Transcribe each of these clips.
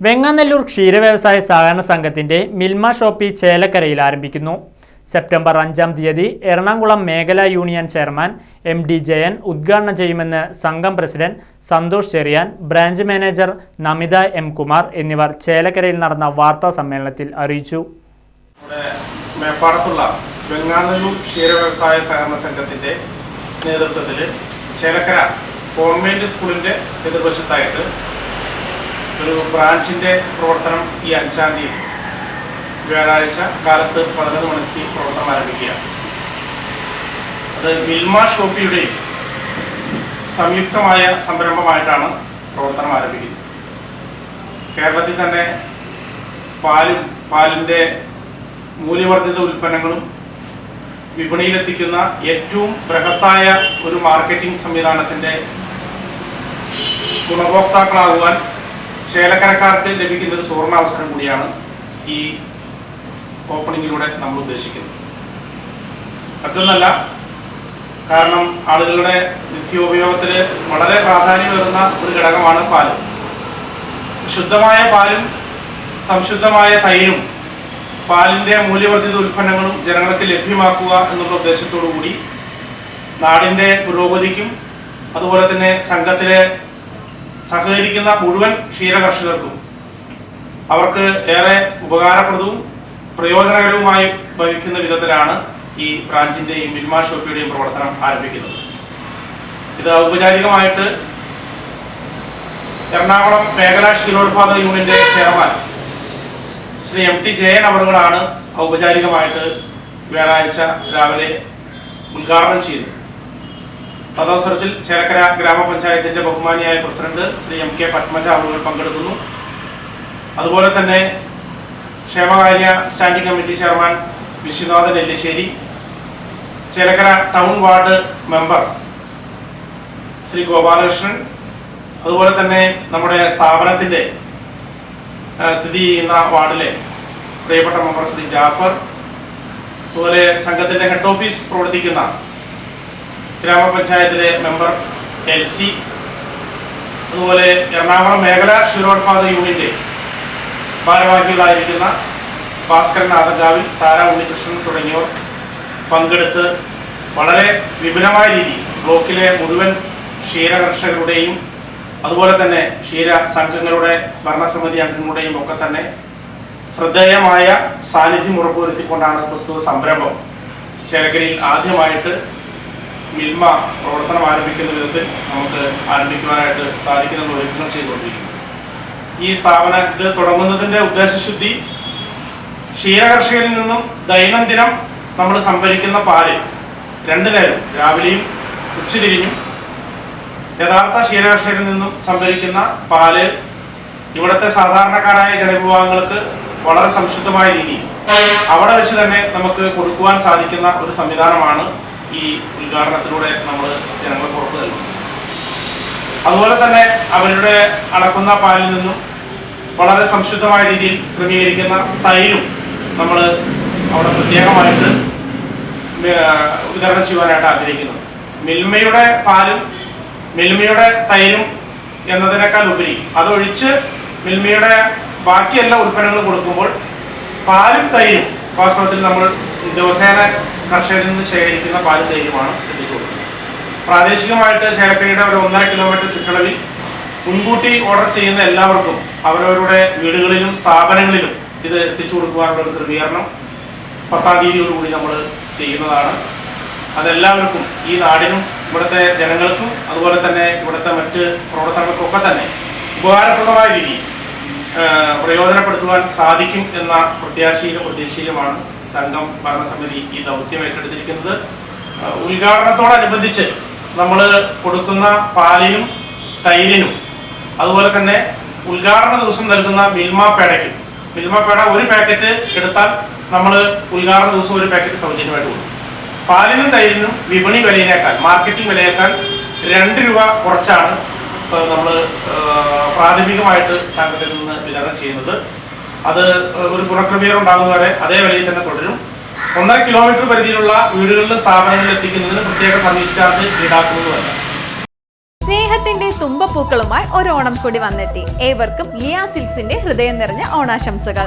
വെങ്ങാനല്ലൂർ ക്ഷീരവ്യവസായ സഹകരണ സംഘത്തിന്റെ മിൽമ ഷോപ്പി ചേലക്കരയിൽ ആരംഭിക്കുന്നു. സെപ്റ്റംബർ അഞ്ചാം തീയതി എറണാകുളം മേഖലാ union chairman M D Jayan ഉദ്ഘാടനം ചെയ്യുമെന്ന് സംഘം president Santhosh Cherian branch manager Namitha M Kumar എന്നിവർ ചേലക്കരയിൽ നടന്ന വാർത്താ സമ്മേളനത്തിൽ അറിയിച്ചു. മേപ്പാടത്തുള്ള വെങ്ങാനല്ലൂർ സഹകരണ സംഘത്തിന്റെ നേതൃത്വത്തിൽ ചേലക്കര ഗവൺമെന്റ് സ്കൂളിന്റെ എതിർവശത്തായിട്ട് ഒരു ബ്രാഞ്ചിന്റെ പ്രവർത്തനം ഈ അഞ്ചാം തീയതി വ്യാഴാഴ്ച കാലത്ത് പതിനൊന്ന് മണിക്ക് പ്രവർത്തനം ആരംഭിക്കുകയാണ് അത് മിൽമ ഷോപ്പിയുടെ സംയുക്തമായ സംരംഭമായിട്ടാണ് പ്രവർത്തനം ആരംഭിക്കുന്നത്. കേരളത്തിൽ തന്നെ പാലും പാലിന്റെ മൂല്യവർദ്ധിത ഉൽപ്പന്നങ്ങളും വിപണിയിലെത്തിക്കുന്ന ഏറ്റവും ബൃഹത്തായ ഒരു മാർക്കറ്റിംഗ് സംവിധാനത്തിന്റെ ഗുണഭോക്താക്കളാകുവാൻ ചേലക്കരക്കാർക്ക് ലഭിക്കുന്ന ഒരു സുവർണ അവസരം കൂടിയാണ് ഈ ഓപ്പണിങ്ങിലൂടെ നമ്മൾ ഉദ്ദേശിക്കുന്നത്. മറ്റൊന്നല്ല കാരണം ആളുകളുടെ നിത്യോപയോഗത്തിൽ വളരെ പ്രാധാന്യം വരുന്ന ഒരു ഘടകമാണ് പാൽ. ശുദ്ധമായ പാലും സംശുദ്ധമായ തൈരും പാലിന്റെ മൂല്യവർദ്ധിത ഉൽപ്പന്നങ്ങളും ജനങ്ങൾക്ക് ലഭ്യമാക്കുക എന്നുള്ള ഉദ്ദേശത്തോടു കൂടി നാടിന്റെ പുരോഗതിക്കും അതുപോലെ തന്നെ സംഘത്തിലെ സഹകരിക്കുന്ന മുഴുവൻ ക്ഷീര കർഷകർക്കും അവർക്ക് ഏറെ ഉപകാരപ്രദവും പ്രയോജനകരവുമായി ഭവിക്കുന്ന വിധത്തിലാണ് ഈ ബ്രാഞ്ചിന്റെയും മിൽമ ഷോപ്പിയുടെയും പ്രവർത്തനം ആരംഭിക്കുന്നത്. ഇത് ഔപചാരികമായിട്ട് എറണാകുളം മേഖലാ ക്ഷീരോത്പാദന യൂണിയന്റെ chairman Shri M T Jayan അവറുകളാണ് ഔപചാരികമായിട്ട് വ്യാഴാഴ്ച രാവിലെ ഉദ്ഘാടനം ചെയ്തത് തദവസരത്തിൽ ചേലക്കര ഗ്രാമപഞ്ചായത്തിന്റെ ബഹുമാനിയായ president Shri M K Padmaja അവർ പങ്കെടുക്കുന്നു. അതുപോലെ തന്നെ ക്ഷേമകാര്യ standing committee chairman Viswanathan Ellissery Chelakkara town ward member Shri Gopalakrishnan അതുപോലെ തന്നെ നമ്മുടെ സ്ഥാപനത്തിന്റെ ആ, സ്ഥിതി ചെയ്യുന്ന വാർഡിലെ പ്രിയപ്പെട്ട മെമ്പർ ശ്രീ ജാഫർ അതുപോലെ സംഘത്തിന്റെ ഹെഡ് ഓഫീസ് പ്രവർത്തിക്കുന്ന ഗ്രാമപഞ്ചായത്തിലെ മെമ്പർ എൽ സി അതുപോലെ എറണാകുളം മേഖല ക്ഷീരോത്പാദ യൂണിറ്റ് ഭാരവാഹികളായിരിക്കുന്ന ഭാസ്കരൻ ആദർജാവിൽ താര ഉണ്ണികൃഷ്ണൻ തുടങ്ങിയവർ പങ്കെടുത്ത് വളരെ വിപുലമായ രീതി ബ്ലോക്കിലെ മുഴുവൻ ക്ഷീര കർഷകരുടെയും അതുപോലെ തന്നെ ക്ഷീര സംഘങ്ങളുടെ ഭരണസമിതി അംഗങ്ങളുടെയും ഒക്കെ തന്നെ ശ്രദ്ധേയമായ സാന്നിധ്യം ഉറപ്പുവരുത്തിക്കൊണ്ടാണ് പ്രസ്തുത സംരംഭം. ചേലക്കരയിൽ ആദ്യമായിട്ട് മിൽമ പ്രവർത്തനം ആരംഭിക്കുന്ന വിധത്തിൽ നമുക്ക് ആരംഭിക്കുവാനായിട്ട് സാധിക്കുന്ന ഒരുക്കങ്ങൾ ചെയ്തുകൊണ്ടിരിക്കുന്നു. ഈ സ്ഥാപന ഇത് തുടങ്ങുന്നതിന്റെ ഉദ്ദേശശുദ്ധി ക്ഷീരകർഷകരിൽ നിന്നും ദൈനംദിനം നമ്മൾ സംഭരിക്കുന്ന പാൽ രണ്ടു നേരം രാവിലെയും ഉച്ചതിരിഞ്ഞും യഥാർത്ഥ ക്ഷീരകർഷകരിൽ നിന്നും സംഭരിക്കുന്ന പാൽ ഇവിടുത്തെ സാധാരണക്കാരായ ജനവിഭാഗങ്ങൾക്ക് വളരെ സംശുദ്ധമായ രീതിയിൽ അവിടെ വെച്ച് തന്നെ നമുക്ക് കൊടുക്കുവാൻ സാധിക്കുന്ന ഒരു സംവിധാനമാണ് ഈ ഉദ്ഘാടനത്തിലൂടെ നമ്മൾ ജനങ്ങൾ പുറത്തു നൽകും അതുപോലെ തന്നെ അവരുടെ അടക്കുന്ന പാലിൽ നിന്നും വളരെ സംശുദ്ധമായ രീതിയിൽ ക്രമീകരിക്കുന്ന തൈരും നമ്മൾ അവിടെ പ്രത്യേകമായിട്ട് വിതരണം ചെയ്യുവാനായിട്ട് ആഗ്രഹിക്കുന്നത് മിൽമയുടെ പാലും മിൽമയുടെ തൈരും എന്നതിനേക്കാൾ ഉപരി അതൊഴിച്ച് മിൽമയുടെ ബാക്കി എല്ലാ ഉൽപ്പന്നങ്ങളും കൊടുക്കുമ്പോൾ പാലും തൈരും വാസ്തവത്തിൽ നമ്മൾ ദിവസേന കർഷകരിൽ നിന്ന് ശേഖരിക്കുന്ന പാൽ തൈരുമാണ് എത്തിച്ചു കൊടുക്കുന്നത് പ്രാദേശികമായിട്ട് ചേലക്കരയുടെ ഒരു ഒന്നര കിലോമീറ്റർ ചുറ്റളവിൽ മുൻകൂട്ടി ഓർഡർ ചെയ്യുന്ന എല്ലാവർക്കും അവരവരുടെ വീടുകളിലും സ്ഥാപനങ്ങളിലും ഇത് എത്തിച്ചു കൊടുക്കുവാനുള്ള ഒരു ക്രമീകരണം പത്താം തീയതിയോടുകൂടി നമ്മൾ ചെയ്യുന്നതാണ്. അതെല്ലാവർക്കും ഈ നാടിനും ഇവിടുത്തെ ജനങ്ങൾക്കും അതുപോലെ തന്നെ ഇവിടുത്തെ മറ്റ് പ്രവർത്തനങ്ങൾക്കൊക്കെ തന്നെ ഉപകാരപ്രദമായ രീതിയിൽ പ്രയോജനപ്പെടുത്തുവാൻ സാധിക്കും എന്ന പ്രത്യാശയിലും പ്രതീക്ഷയിലുമാണ് സംഘം ഭരണസമിതി ഈ ദൗത്യം ഏറ്റെടുത്തിരിക്കുന്നത്. ഉദ്ഘാടനത്തോടനുബന്ധിച്ച് നമ്മൾ കൊടുക്കുന്ന പാലിനും തൈരിനും അതുപോലെ തന്നെ ഉദ്ഘാടന ദിവസം നൽകുന്ന മിൽമ പേടയ്ക്കും. മിൽമ പേട ഒരു പാക്കറ്റ് എടുത്താൽ നമ്മൾ ഉദ്ഘാടന ദിവസം ഒരു പാക്കറ്റ് സൗജന്യമായിട്ട് കൊടുക്കും. പാലിനും തൈരിനും വിപണി വിലയിനേക്കാൾ മാർക്കറ്റിംഗ് വിലയേക്കാൾ രണ്ട് രൂപ കുറച്ചാണ് നമ്മൾ പ്രാഥമികമായിട്ട് സംഘത്തിൽ നിന്ന് വിതരണം ചെയ്യുന്നത് അത് ഒരു പുറക്രമീർ ഉണ്ടാകുന്ന വരെ അതേ വിലയിൽ തന്നെ തുടരും. ഒന്നര കിലോമീറ്റർ പരിധിയിലുള്ള വീടുകളിലും സ്ഥാപനങ്ങളിൽ എത്തിക്കുന്നതിന് പ്രത്യേക സർവീസ് ചാർജ് ഈടാക്കുന്നതുമല്ല സ്നേഹത്തിന്റെ തുമ്പപ്പൂക്കളുമായി ഒരു ഓണം കൂടി വന്നെത്തി. ഏവർക്കും ലിയാ സിൽസിന്റെ ഹൃദയം നിറഞ്ഞ ഓണാശംസകൾ.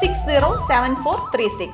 six zero seven four three six